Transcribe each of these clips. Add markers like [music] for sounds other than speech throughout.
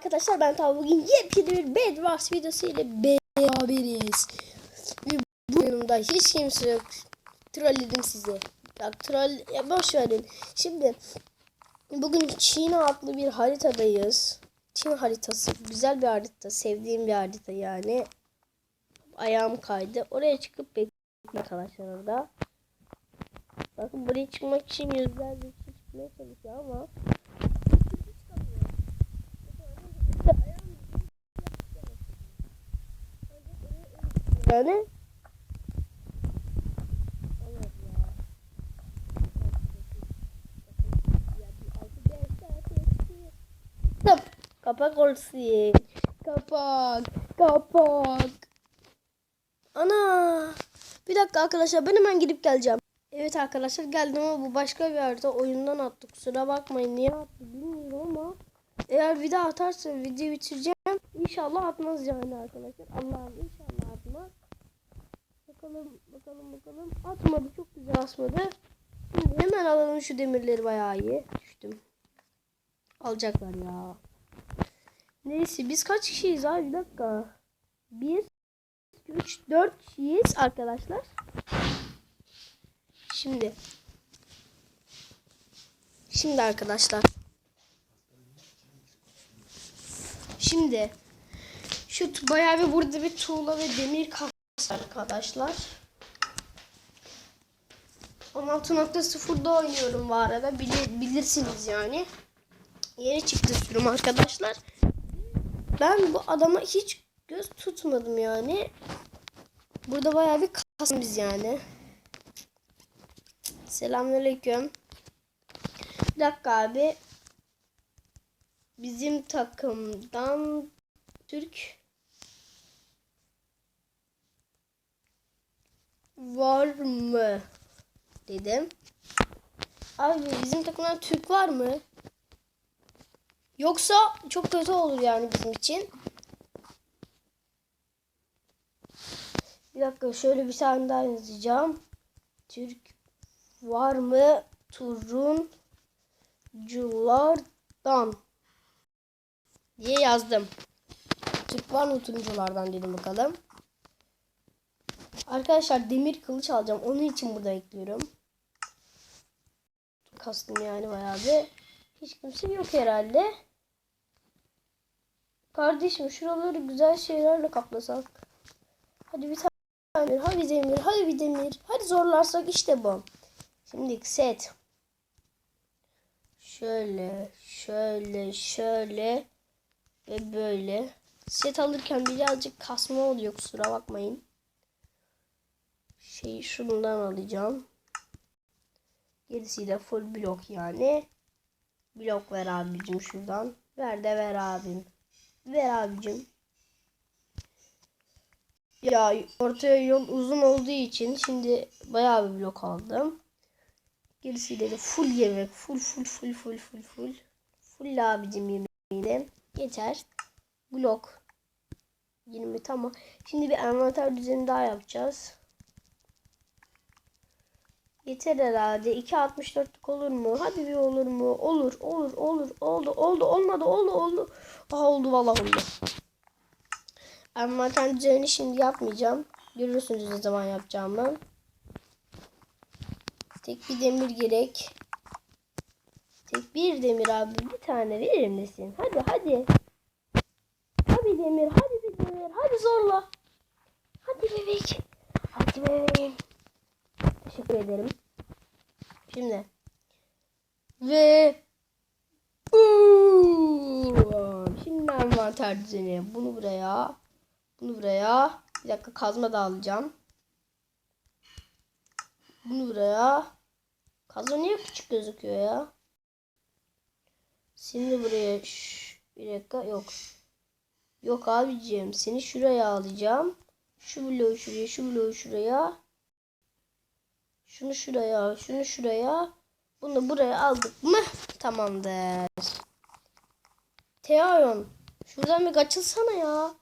Arkadaşlar ben Tav bugün yepyeni bir Bedwars videosu ile beraberiz. Ve bu yanımda hiç kimse yok. Trolledim sizi. Ya troll ya boş verin. Şimdi bugün Çin adlı bir haritadayız. Çin haritası güzel bir harita. Sevdiğim bir harita yani. Ayağım kaydı. Oraya çıkıp bekliyorum arkadaşlar orada. Bakın buraya çıkmak için yüzlerce kişi çıkmaya çalışıyor ama yani Kapak. Kapak olsun. Kapak. Kapak. Ana. Bir dakika arkadaşlar ben hemen gidip geleceğim. Evet arkadaşlar geldim ama bu başka bir harita oyundan attı. Kusura bakmayın niye attı eğer video atarsa videoyu bitireceğim. İnşallah atmaz yani arkadaşlar. Allah'ım inşallah atmaz. Bakalım bakalım bakalım. Atmadı çok güzel asmadı. Şimdi hemen alalım şu demirleri bayağı iyi. Düştüm. Alacaklar ya. Neyse biz kaç kişiyiz abi bir dakika. 1 3 4 kişiyiz arkadaşlar. Şimdi Şimdi arkadaşlar Şimdi şu bayağı bir burada bir tuğla ve demir kas arkadaşlar. 16.0'da oynuyorum bu arada. Bilir, bilirsiniz yani. Yeni çıktı sürüm arkadaşlar. Ben bu adama hiç göz tutmadım yani. Burada bayağı bir kasımız yani. Selamünaleyküm. Bir dakika abi. Bizim takımdan Türk var mı? Dedim. Abi bizim takımdan Türk var mı? Yoksa çok kötü olur yani bizim için. Bir dakika şöyle bir tane daha yazacağım. Türk var mı? Turunculardan diye yazdım. Türk var dedim bakalım. Arkadaşlar demir kılıç alacağım. Onun için burada ekliyorum. Kastım yani bayağı bir. Hiç kimse yok herhalde. Kardeşim şuraları güzel şeylerle kaplasak. Hadi bir tane. Hadi demir. Hadi bir demir. Hadi zorlarsak işte bu. Şimdi set. Şöyle, şöyle, şöyle ve böyle. Set alırken birazcık kasma oluyor kusura bakmayın. Şeyi şundan alacağım. Gerisi de full blok yani. Blok ver abicim şuradan. Ver de ver abim. Ver abicim. Ya ortaya yol uzun olduğu için şimdi bayağı bir blok aldım. Gerisiyle de full yemek. Full full full full full full. Full abicim yemeğini. Yeter. Blok. 20 tamam. Şimdi bir envanter düzeni daha yapacağız. Yeter herhalde. 2.64'lük olur mu? Hadi bir olur mu? Olur, olur, olur. Oldu, oldu, olmadı, oldu, oldu. Aha oldu vallahi oldu. Envanter düzenini şimdi yapmayacağım. Görürsünüz ne zaman yapacağımı. Tek bir demir gerek. Tek bir demir abi. Bir tane verir misin? Hadi hadi. Hadi demir. Hadi bir demir. Hadi zorla. Hadi bebek. Hadi bebeğim. Teşekkür ederim. Şimdi. Ve Boom. Şimdi envanter düzeni. Bunu buraya. Bunu buraya. Bir dakika kazma da alacağım. Bunu buraya. Kazma niye küçük gözüküyor ya? Şimdi buraya. Şş, bir dakika yok. Yok abicim. Seni şuraya alacağım. Şu bloğu şuraya. Şu bloğu şuraya. Şunu şuraya. Şunu şuraya. Bunu buraya aldık mı? Tamamdır. Teayon. Şuradan bir kaçılsana ya.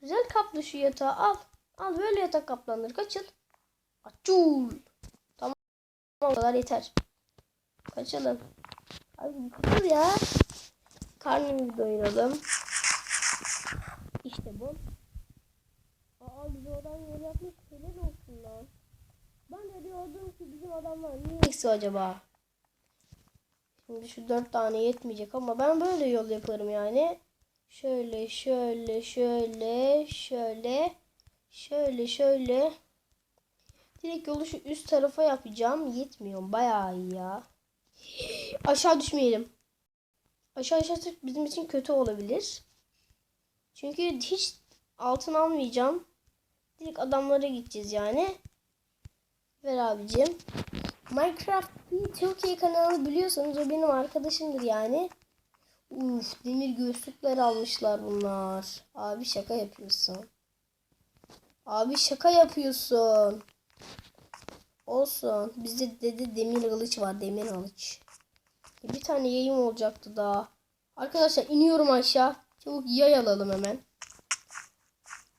Güzel kaplı şu yatağı al. Al böyle yatak kaplanır. Kaçıl. Açul. Tamam. O kadar yeter. Kaçalım. Abi kaçıl ya. Karnımızı doyuralım. İşte bu. Aa bizim adam yol yapmış. Helal olsun lan. Ben de diyordum ki bizim adamlar niye eksi acaba? Şimdi şu dört tane yetmeyecek ama ben böyle yol yaparım yani. Şöyle şöyle şöyle şöyle şöyle şöyle. Direkt yolu şu üst tarafa yapacağım. Yetmiyor. Bayağı iyi ya. Aşağı düşmeyelim. Aşağı aşağı bizim için kötü olabilir. Çünkü hiç altın almayacağım. Direkt adamlara gideceğiz yani. Ver abicim. Minecraft Türkiye kanalı biliyorsanız o benim arkadaşımdır yani. Uf demir göğüslükler almışlar bunlar. Abi şaka yapıyorsun. Abi şaka yapıyorsun. Olsun. Bizde dedi demir kılıç var. Demir kılıç. E, Bir tane yayım olacaktı daha. Arkadaşlar iniyorum aşağı. Çabuk yay alalım hemen.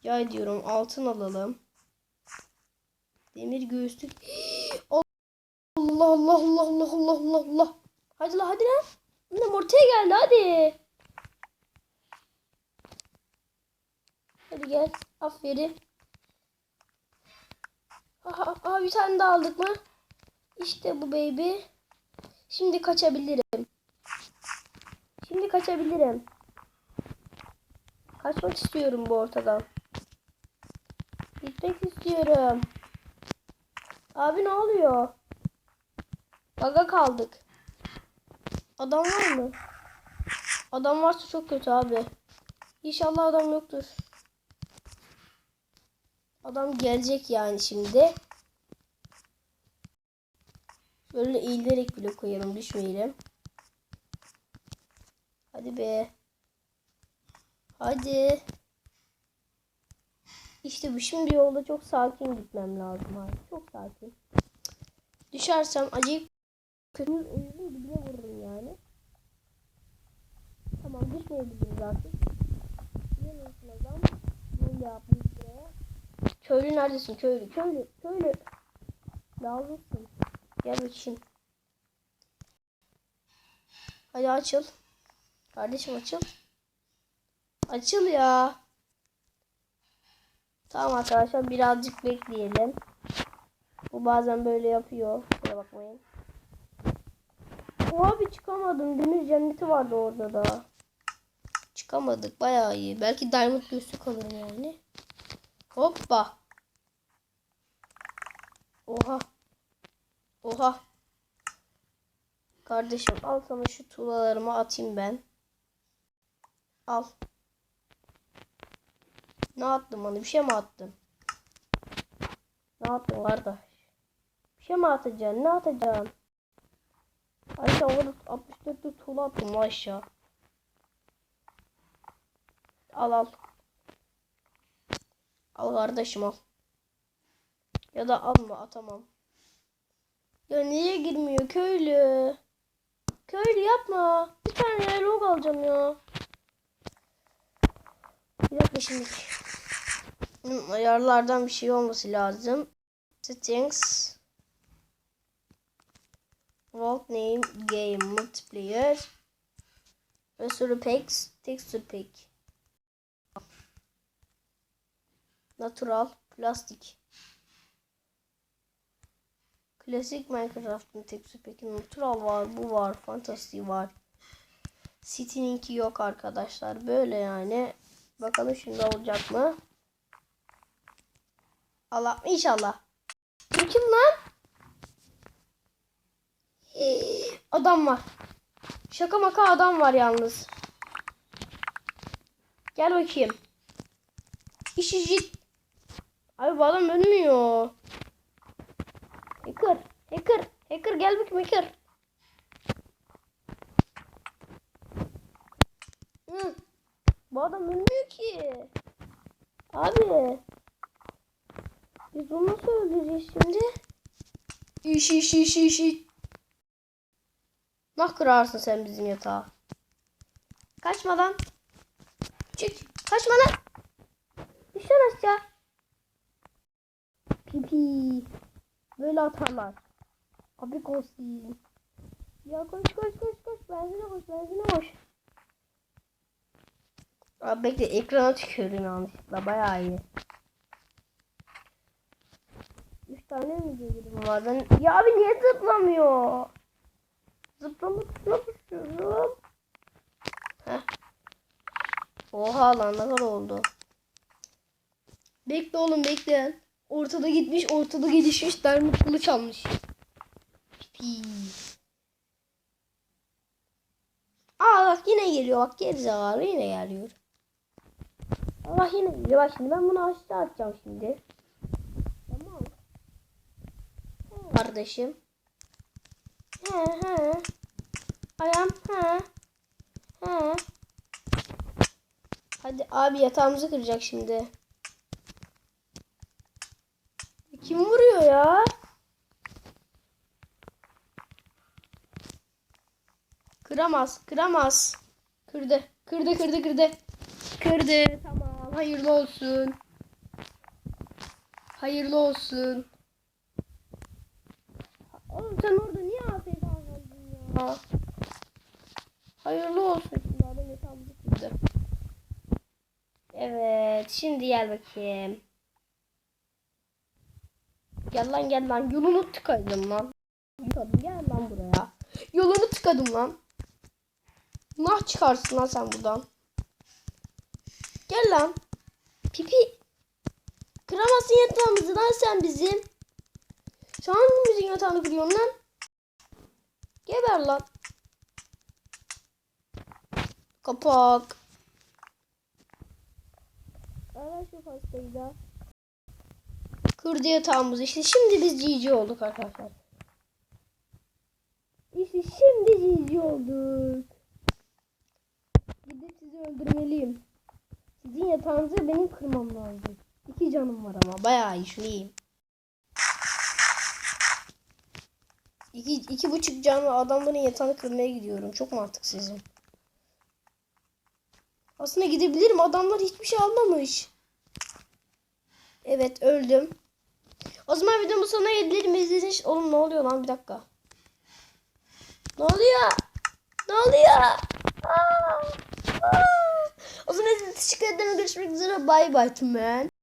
Yay diyorum. Altın alalım. Demir göğüslük. [gasps] Allah Allah Allah Allah Allah Allah Allah. Hadi la hadi lan. Annem ortaya geldi hadi. Hadi gel. Aferin. Aha, aha bir tane daha aldık mı? İşte bu baby. Şimdi kaçabilirim. Şimdi kaçabilirim. Kaçmak istiyorum bu ortadan. Gitmek istiyorum. Abi ne oluyor? Baga kaldık. Adam var mı? Adam varsa çok kötü abi. İnşallah adam yoktur. Adam gelecek yani şimdi. Böyle eğilerek bile koyalım düşmeyelim. Hadi be. Hadi. İşte bu şimdi yolda çok sakin gitmem lazım abi. Çok sakin. Düşersem acayip kötü oyunun dibine vururum yani. Tamam artık. Biliyorsun adam. Böyle yapmış. Köylü neredesin köylü? Köylü, köylü. Lazımsın. Gel bakayım. Hadi açıl. Kardeşim açıl. Açıl ya. Tamam arkadaşlar birazcık bekleyelim. Bu bazen böyle yapıyor. Kusura bakmayın. Oha bir çıkamadım. Demir cenneti vardı orada da. Çıkamadık. Bayağı iyi. Belki diamond göğsü alırım yani. Hoppa. Oha. Oha. Kardeşim al sana şu tuğlalarımı atayım ben. Al. Ne attın bana? Bir şey mi attın? Ne attın kardeş? Bir şey mi atacaksın? Ne atacaksın? Aşağı orada 64 tuğla attım aşağı. Al al. Al kardeşim al. Ya da alma atamam. Ya niye girmiyor köylü? Köylü yapma. Bir tane log alacağım ya. Bir dakika şimdi. Ayarlardan bir şey olması lazım. Settings. Vault name game multiplayer. Restore packs. Texture pack. Natural. Plastik. Klasik Minecraft'ın texture pack'i natural var. Bu var. Fantasy var. City'ninki yok arkadaşlar. Böyle yani. Bakalım şimdi olacak mı? Allah inşallah. Bu kim lan? Adam var. Şaka maka adam var yalnız. Gel bakayım. İş iş Abi bu adam ölmüyor. Hacker. Hacker. Hacker gel bakayım hacker. Hı. Bu adam ölmüyor ki. Abi. Biz onu nasıl öldüreceğiz şimdi? İş iş iş iş iş. Nah kırarsın sen bizim yatağı. Kaçma lan. Çık. Kaçma lan. Düşen aşağı. Pipi. Böyle atarlar. Abi koşayım. Ya koş koş koş koş. Benzine koş benzine koş. Abi bekle ekrana tükürdüm yanlışlıkla bayağı iyi. Üç tane mi girdim var? Ben... Ya abi niye zıplamıyor? Zıplama tuşuna. Heh. Oha lan ne kadar oldu. Bekle oğlum bekle. Ortada gitmiş ortada gelişmiş diamond kılıç almış. Aa bak yine geliyor bak gerizekalı yine geliyor. Allah yine geliyor bak şimdi ben bunu aşağı atacağım şimdi. Tamam. Kardeşim. He he. Ayağım he. He. Hadi abi yatağımızı kıracak şimdi. Kim ya? Kıramaz, kıramaz. Kırdı, kırdı, kırdı, kırdı. Kırdı, tamam. Hayırlı olsun. Hayırlı olsun. Oğlum sen orada niye afiyet kaldın ya? Hayırlı olsun. Şimdi adam yatağımızı kırdı. Evet, şimdi gel bakayım. Gel lan gel lan. Yolunu tıkadım lan. Tıkadım gel lan buraya. Yolunu tıkadım lan. Nah çıkarsın lan sen buradan. Gel lan. Pipi. Kıramazsın yatağımızı lan sen bizim. Sen hangimizin yatağını kırıyorsun lan? Geber lan. Kapak. Ara şu pastayı da. Kırdı yatağımızı işte. Şimdi biz GG olduk arkadaşlar. İşte şimdi GG olduk. Gidip sizi öldürmeliyim. Sizin yatağınızı benim kırmam lazım. İki canım var ama bayağı iyi. İki, iki buçuk canlı adamların yatağını kırmaya gidiyorum. Çok mantıksızım. Aslında gidebilirim. Adamlar hiçbir şey almamış. Evet öldüm. O zaman videomu sonuna gelelim. İzlediğiniz. Oğlum ne oluyor lan bir dakika. Ne oluyor? Ne oluyor? Aa, aa. O zaman teşekkür ederim. Görüşmek üzere. Bye bye man.